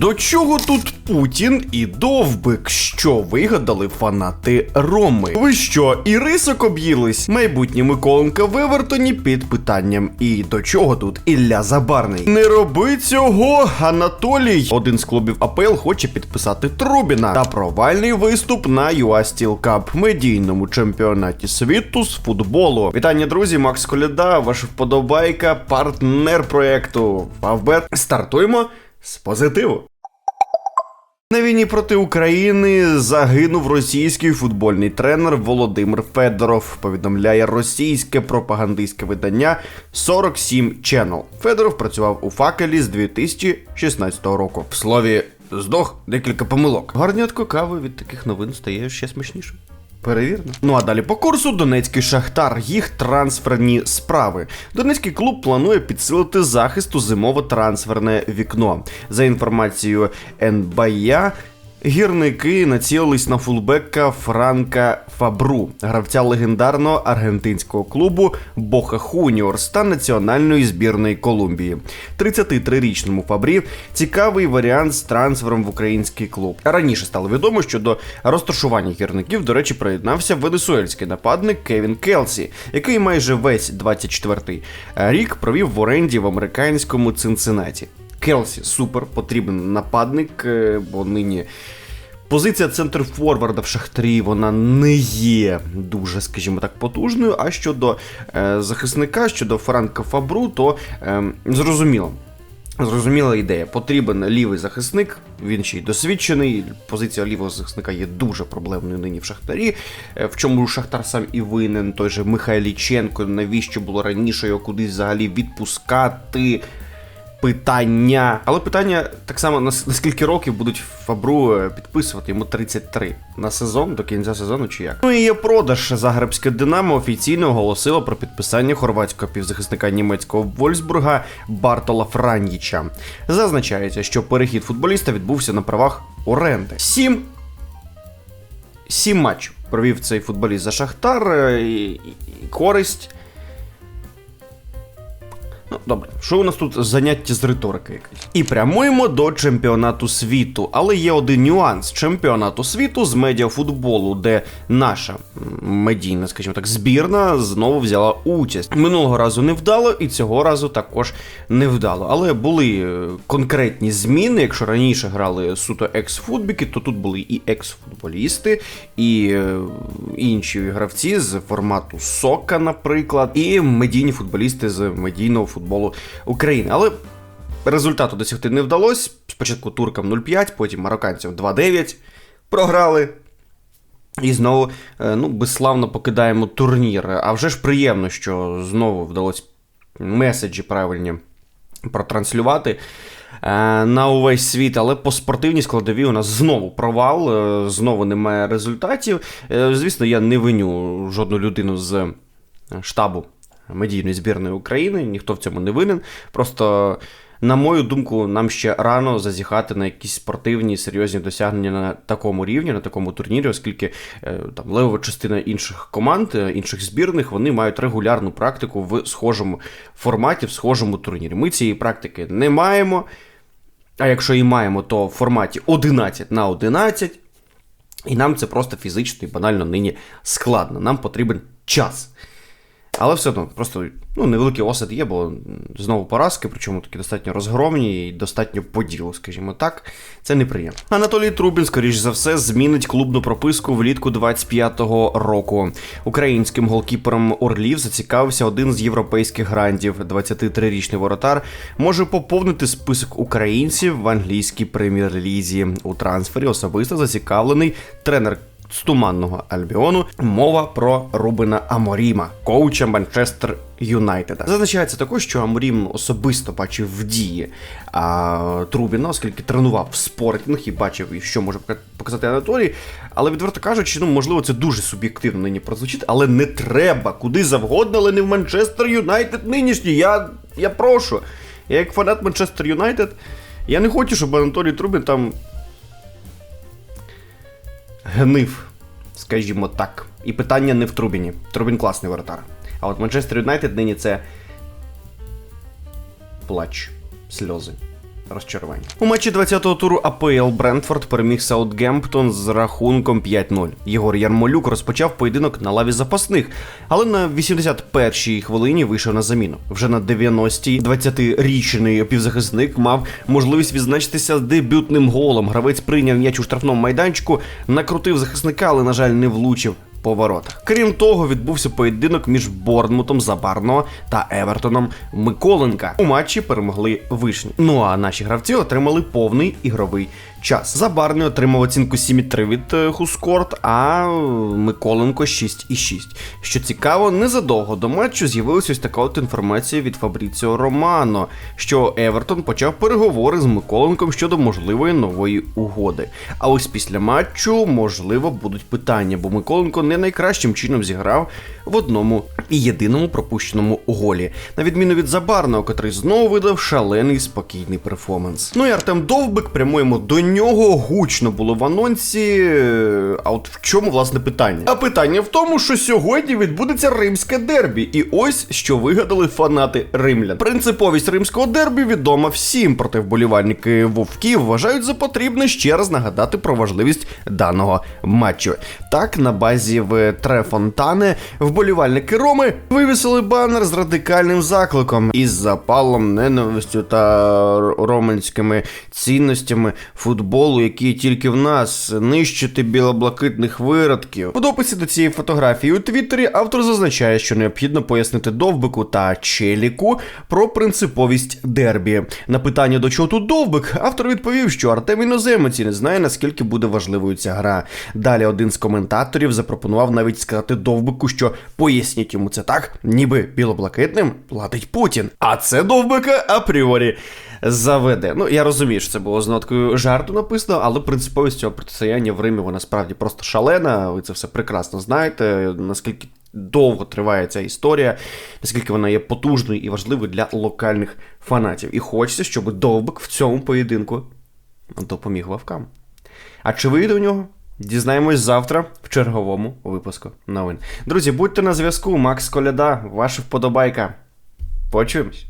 До чого тут Путін і Довбик? Що вигадали фанати Роми? Ви що, і рисок об'їлись? Майбутній Миколенка в Евертоні під питанням. І до чого тут Ілля Забарний? Не роби цього, Анатолій. Один з клубів АПЛ хоче підписати Трубіна та провальний виступ на UA Steel Cup, медійному чемпіонаті світу з футболу. Вітання, друзі, Макс Коляда, ваш вподобайка, партнер проекту Фавбет. Стартуємо з позитиву. На війні проти України загинув російський футбольний тренер Володимир Федоров. Повідомляє російське пропагандистське видання 47 Channel. Федоров працював у факелі з 2016 року. В слові здох декілька помилок. Гарнятко кави від таких новин стає ще смачнішим. Перевірно. Ну а далі по курсу Донецький Шахтар, їх трансферні справи. Донецький клуб планує підсилити захист у зимово-трансферне вікно. За інформацією НБЯ, гірники націлились на фулбека Франка Фабру, гравця легендарного аргентинського клубу Боха Хуніорс та національної збірної Колумбії. 33-річному Фабрі цікавий варіант з трансфером в український клуб. Раніше стало відомо, що до розташування гірників, до речі, приєднався венесуельський нападник Кевін Келсі, який майже весь 24-й рік провів в оренді в американському Цинциннаті. Келсі супер потрібен нападник, е, бо нині. Позиція центр форварда в Шахтарі вона не є дуже, скажімо так, потужною. А щодо е, захисника, щодо Франка Фабру, то е, зрозуміло. Зрозуміла ідея. Потрібен лівий захисник, він ще й досвідчений. Позиція лівого захисника є дуже проблемною нині в Шахтарі. Е, В чому Шахтар сам і винен, той же Михайліченко, навіщо було раніше його кудись взагалі відпускати? Питання. Але питання так само на, скільки років будуть Фабру е, підписувати йому 33 на сезон до кінця сезону чи як? Ну і є продаж. Загребське Динамо офіційно оголосило про підписання хорватського півзахисника німецького Вольсбурга Бартола Франіча. Зазначається, що перехід футболіста відбувся на правах оренди. Сім Сім матчів провів цей футболіст за Шахтар. е, І, і, і користь. Добре, що у нас тут заняття з риторики якесь? І прямуємо до чемпіонату світу. Але є один нюанс чемпіонату світу з медіафутболу, де наша медійна, скажімо так, збірна знову взяла участь. Минулого разу не вдало, і цього разу також не вдало. Але були е, конкретні зміни. Якщо раніше грали суто екс-футбіки, то тут були і екс-футболісти, і е, інші гравці з формату Сока, наприклад, і медійні футболісти з медійного футболу України. Але результату досягти не вдалося. Спочатку туркам 0-5, потім марокканцям 2-9 програли. І знову е, ну, безславно покидаємо турнір. А вже ж приємно, що знову вдалося меседжі правильні протранслювати е, на увесь світ, але по спортивній складовій у нас знову провал, е, знову немає результатів. Звісно, я не виню жодну людину з штабу медійної збірної України, ніхто в цьому не винен. Просто. На мою думку, нам ще рано зазіхати на якісь спортивні серйозні досягнення на такому рівні, на такому турнірі, оскільки е, там левова частина інших команд, е, інших збірних, вони мають регулярну практику в схожому форматі, в схожому турнірі. Ми цієї практики не маємо. А якщо і маємо, то в форматі 11 на 11. І нам це просто фізично і банально нині складно. Нам потрібен час. Але все одно, просто ну, невеликий осад є, бо знову поразки, причому такі достатньо розгромні і достатньо по ділу, скажімо так. Це неприємно. Анатолій Трубін, скоріш за все, змінить клубну прописку влітку 25-го року. Українським голкіпером Орлів зацікавився один з європейських грандів. 23-річний воротар може поповнити список українців в англійській прем'єр-лізі. У трансфері особисто зацікавлений тренер з туманного Альбіону мова про Рубена Аморіма, коуча Манчестер Юнайтеда. Зазначається також, що Аморім особисто бачив в дії а, Трубіна, оскільки тренував в спортінг і бачив, що може показати Анатолій. Але відверто кажучи, ну можливо, це дуже суб'єктивно нині прозвучить, але не треба куди завгодно, але не в Манчестер Юнайтед нинішній. Я, я прошу. Я як фанат Манчестер Юнайтед, я не хочу, щоб Анатолій Трубін там гнив, скажімо так. І питання не в Трубіні. Трубін класний воротар. А от Манчестер Юнайтед нині це плач, сльози. Розчарування. У матчі 20-го туру АПЛ Брентфорд переміг Саутгемптон з рахунком 5-0. Єгор Ярмолюк розпочав поєдинок на лаві запасних, але на 81-й хвилині вийшов на заміну. Вже на 90-й 20-річний півзахисник мав можливість відзначитися дебютним голом. Гравець прийняв м'яч у штрафному майданчику, накрутив захисника, але, на жаль, не влучив по воротах. Крім того, відбувся поєдинок між Борнмутом Забарно та Евертоном Миколенка. У матчі перемогли вишні. Ну а наші гравці отримали повний ігровий час. Забарний отримав оцінку 7,3 від е, Хускорт, а Миколенко 6,6. Що цікаво, незадовго до матчу з'явилася ось така от інформація від Фабріціо Романо, що Евертон почав переговори з Миколенком щодо можливої нової угоди. А ось після матчу, можливо, будуть питання, бо Миколенко не найкращим чином зіграв в одному і єдиному пропущеному голі, на відміну від Забарного, котрий знову видав шалений спокійний перформанс. Ну і Артем Довбик прямуємо до нього гучно було в анонсі. е, А от в чому власне питання? А питання в тому, що сьогодні відбудеться римське дербі, і ось що вигадали фанати римлян. Принциповість римського дербі відома всім, проте вболівальники вовків вважають за потрібне ще раз нагадати про важливість даного матчу. Так, на базі в Тре Фонтане вболівальники Роми вивісили банер з радикальним закликом із запалом, ненавистю та романськими цінностями футболу, які тільки в нас нищити білоблакитних виродків. У дописі до цієї фотографії у Твіттері автор зазначає, що необхідно пояснити Довбику та Челіку про принциповість дербі. На питання до чого тут Довбик, автор відповів, що Артем іноземець і не знає наскільки буде важливою ця гра. Далі один з коментаторів запропонував навіть сказати Довбику, що поясніть йому це так, ніби білоблакитним платить Путін. А це Довбика апріорі заведе. Ну я розумію, що це було з ноткою жарту написано, але принциповість цього протистояння в Римі вона справді просто шалена. Ви це все прекрасно знаєте. Наскільки довго триває ця історія, наскільки вона є потужною і важливою для локальних фанатів. І хочеться, щоб Довбик в цьому поєдинку допоміг вовкам. А чи вийде у нього? Дізнаємось завтра в черговому випуску новин. Друзі, будьте на зв'язку, Макс Коляда, ваша вподобайка. Почуємось.